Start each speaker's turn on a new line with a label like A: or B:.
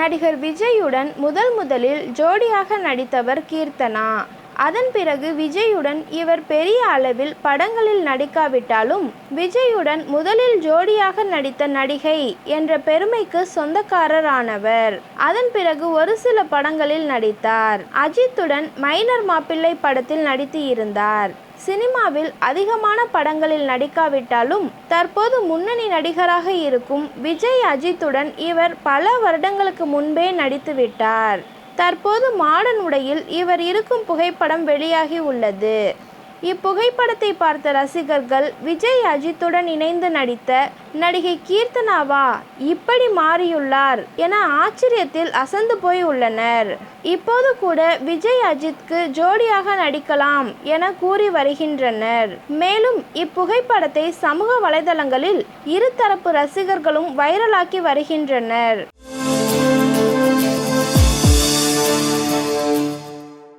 A: நடிகர் விஜயுடன் முதல் முதலில் ஜோடியாக நடித்தவர் கீர்த்தனா. அதன் பிறகு விஜயுடன் இவர் பெரிய அளவில் படங்களில் நடிக்காவிட்டாலும் விஜயுடன் முதலில் ஜோடியாக நடித்த நடிகை என்ற பெருமைக்கு சொந்தக்காரரானவர். அதன் பிறகு ஒரு சில படங்களில் நடித்தார். அஜித்துடன் மைனர் மாப்பிள்ளை படத்தில் நடித்து இருந்தார் சினிமாவில் அதிகமான படங்களில் நடிக்காவிட்டாலும் தற்போது முன்னணி நடிகராக இருக்கும் விஜய் அஜித்துடன் இவர் பல வருடங்களுக்கு முன்பே நடித்துவிட்டார். தற்போது மாடர்ன் உடையில் இவர் இருக்கும் புகைப்படம் வெளியாகி உள்ளது. இப்புகைப்படத்தை பார்த்த ரசிகர்கள் விஜய் அஜித்துடன் இணைந்து நடித்த நடிகை கீர்த்தனாவா இப்படி மாறியுள்ளார் என ஆச்சரியத்தில் அசந்து போய் உள்ளனர். இப்போது கூட விஜய் அஜித்க்கு ஜோடியாக நடிக்கலாம் என கூறி வருகின்றனர். மேலும் இப்புகைப்படத்தை சமூக வலைதளங்களில் இருதரப்பு ரசிகர்களும் வைரலாக்கி வருகின்றனர்.